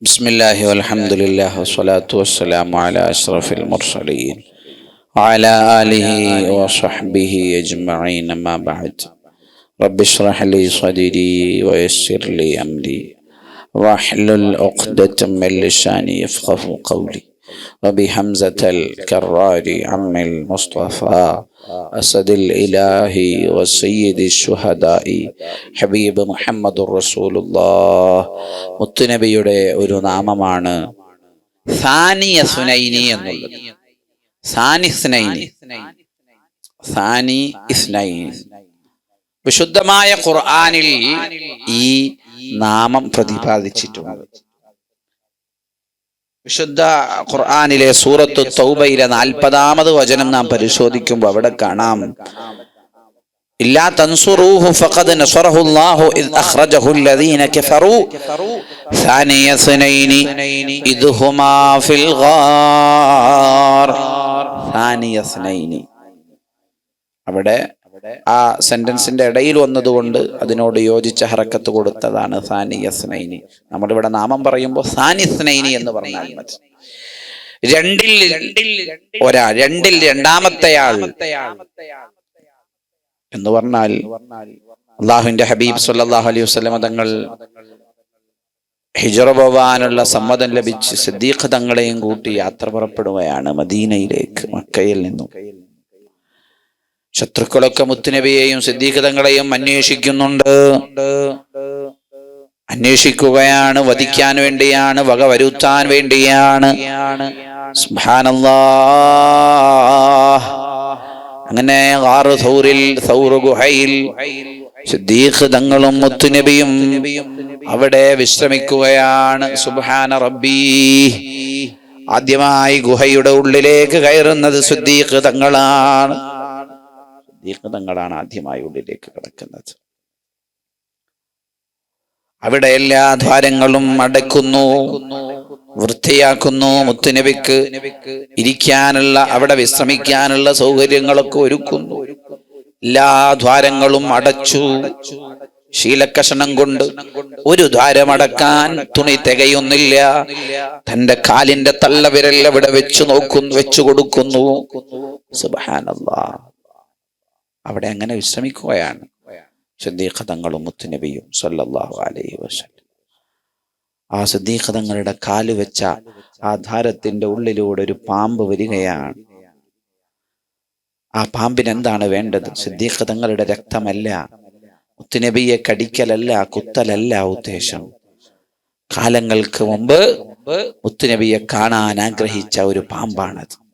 بسم الله والحمد لله والصلاة والسلام على أشرف المرسلين وعلى آله وصحبه أجمعين ما بعد. رب اشرح لي صدري ويسر لي أمري. واحلل عقدة من لساني يفقه قولي. وبحمزة الكرار عم المصطفى أسد الإله وسيد الشهداء ഹബീബ് മുഹമ്മദ് റസൂലുല്ലാ മുത്തുനബിയുടെ ഒരു നാമമാണ് സാനിയ സുനൈനി എന്നുള്ളത് സാനി സ്നൈനി സാനി ഇസ്നൈൻ വിശുദ്ധമായ ഖുർആനിൽ ഈ നാമം പ്രതിപാദിച്ചിട്ടുണ്ട് വിശുദ്ധ ഖുർആാനിലെ സൂറത്തു തൗബയിലെ നാൽപ്പതാമത് വചനം നാം പരിശോധിക്കുമ്പോൾ അവിടെ കാണാം. ഇല്ലാ തൻസുറൂഹു ഫഖദ് നസറഹുല്ലാഹു ഇദ് അഖ്റജഹു അല്ലദീന കഫറു. സാനിയ സനൈനി ഇദ്ഹുമാ ഫിൽ ഗാർ സാനിയ സനൈനി അവിടെ ആ സെന്റൻസിന്റെ ഇടയിൽ വന്നതുകൊണ്ട് അതിനോട് യോജിച്ച ഹറക്കത്ത് കൊടുത്തതാണ് സാനി യസ്നൈനി. നമ്മളിവിടെ നാമം പറയുമ്പോൾ സാനിസ്നൈനി എന്ന് പറഞ്ഞാൽ മതി. രണ്ടിൽ രണ്ടിൽ ഒരാൾ രണ്ടിൽ രണ്ടാമത്തെയാൾ എന്ന് പറഞ്ഞാൽ അള്ളാഹുവിന്റെ ഹബീബ് സല്ലാഹു അലൈഹി വസ്ലമ തങ്ങൾ ഹിജറ പോവാനുള്ള സമ്മതം ലഭിച്ച് സിദ്ദീഖ് തങ്ങളെയും കൂട്ടി യാത്ര പുറപ്പെടുകയാണ് മദീനയിലേക്ക് മക്കയിൽ നിന്നും. ശത്രുക്കളൊക്കെ മുത്തുനബിയെയും സിദ്ധീകതങ്ങളെയും അന്വേഷിക്കുന്നുണ്ട്. അന്വേഷിക്കുകയാണ് വധിക്കാൻ വേണ്ടിയാണ് വക വരുത്താൻ വേണ്ടിയാണ്. അങ്ങനെ ആറ് സൗറിൽ സൗറ് ഗുഹയിൽ സിദ്ദീഖ് തങ്ങളും മുത്തുനബിയും അവിടെ വിശ്രമിക്കുകയാണ്. സുബാന റബ്ബി. ആദ്യമായി ഗുഹയുടെ ഉള്ളിലേക്ക് കയറുന്നത് സിദ്ദീഖ് തങ്ങളാണ്. സിദ്ദീഖ് തങ്ങളാണ് ആദ്യമായി ഉള്ളിലേക്ക് കിടക്കുന്നത്. അവിടെ എല്ലാ ദ്വാരങ്ങളും അടയ്ക്കുന്നു വൃത്തിയാക്കുന്നു മുത്തുനബിക്ക് ഇരിക്കാനുള്ള അവിടെ വിശ്രമിക്കാനുള്ള സൗകര്യങ്ങളൊക്കെ ഒരുക്കുന്നു. എല്ലാ ദ്വാരങ്ങളും അടച്ചു ശീലക്കഷണം കൊണ്ട് ഒരു ദ്വാരമടക്കാൻ തുണി തികയുന്നില്ല. തന്റെ കാലിന്റെ തള്ളവിരൽ അവിടെ വെച്ചു നോക്കുന്നു വെച്ചു കൊടുക്കുന്നു. സുബാനല്ലാ അവിടെ അങ്ങനെ വിശ്രമിക്കുകയാണ്. സിദ്ദീഖ തങ്ങളും മുത്തുനബിയും സല്ലല്ലാഹു അലൈഹി വസല്ലം. ആ സിദ്ദീഖ തങ്ങളുടെ കാൽ വെച്ച ആ ധാരത്തിന്റെ ഉള്ളിലൂടെ ഒരു പാമ്പ് വരികയാണ്. ആ പാമ്പിന് എന്താണ് വേണ്ടത്? സിദ്ദീഖ തങ്ങളുടെ രക്തമല്ല. മുത്തുനബിയെ കടിക്കലല്ല കുത്തലല്ല ഉദ്ദേശം. കാലങ്ങൾക്ക് മുമ്പ് മുത്തുനബിയെ കാണാൻ ആഗ്രഹിച്ച ഒരു പാമ്പാണത്.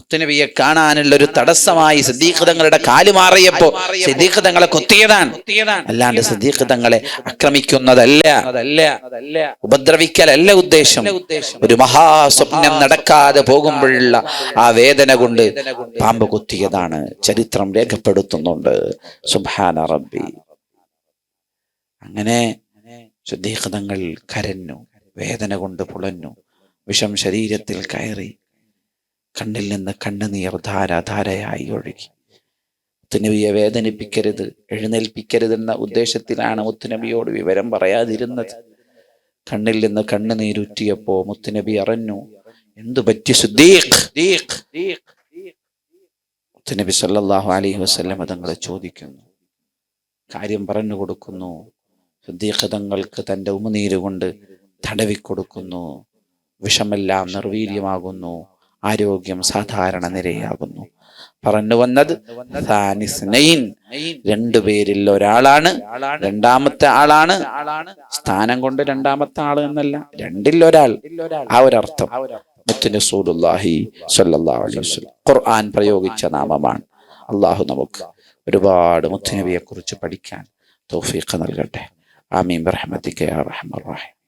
മുത്തുനബിയെ കാണാനുള്ള ഒരു തടസ്സമായി സിദ്ദീഖ് തങ്ങളുടെ കാൽ മാറിയപ്പോ സിദ്ദീഖ് തങ്ങളെ കൊത്തിയതാണ്. അല്ലാണ്ട് സിദ്ദീഖ് തങ്ങളെ ആക്രമിക്കുന്നതല്ല. ഉപദ്രവിക്കലല്ല ഉദ്ദേശം. ഒരു മഹാസ്വപ്നം നടക്കാതെ പോകുമ്പോഴുള്ള ആ വേദന കൊണ്ട് പാമ്പ് കുത്തിയതാണ് ചരിത്രം രേഖപ്പെടുത്തുന്നുണ്ട്. സുബാന റബ്ബി. അങ്ങനെ സിദ്ദീഖ് തങ്ങൾ കരഞ്ഞു വേദന കൊണ്ട് പുളഞ്ഞു വിഷം ശരീരത്തിൽ കയറി. കണ്ണിൽ നിന്ന് കണ്ണുനീർ ധാര ധാരയായി ഒഴുകി. മുത്തുനബിയെ വേദനിപ്പിക്കരുത് എഴുന്നേൽപ്പിക്കരുതെന്ന ഉദ്ദേശത്തിലാണ് മുത്തുനബിയോട് വിവരം പറയാതിരുന്നത്. കണ്ണിൽ നിന്ന് കണ്ണുനീരുറ്റിയപ്പോ മുത്തുനബി അറിഞ്ഞു എന്തു പറ്റി മുത്തുനബി സല്ലാഹു അലൈഹി വസ്ലം തങ്ങളെ ചോദിക്കുന്നു. കാര്യം പറഞ്ഞു കൊടുക്കുന്നു. തങ്ങൾക്ക് തന്റെ ഉമനീര് കൊണ്ട് തടവിക്കൊടുക്കുന്നു. വിഷമെല്ലാം നിർവീര്യമാകുന്നു. ആരോഗ്യം സാധാരണ നിരയാകുന്നു. പറഞ്ഞു വന്നത് രണ്ടുപേരിൽ ഒരാളാണ് രണ്ടാമത്തെ ആളാണ് സ്ഥാനം കൊണ്ട് രണ്ടാമത്തെ ആൾ എന്നല്ല രണ്ടിൽ ഒരാൾ. ആ ഒരർത്ഥം മുത്തുനസൂലുല്ലാഹി അലൈഹി വസല്ലം ഖുർആൻ പ്രയോഗിച്ച നാമമാണ്. അള്ളാഹു നമുക്ക് ഒരുപാട് മുത്തുനബിയെ കുറിച്ച് പഠിക്കാൻ തൗഫീഖ് നൽകട്ടെ. ആമീൻ. റഹ്മത്തിക്ക് റഹ്മർ റഹീം.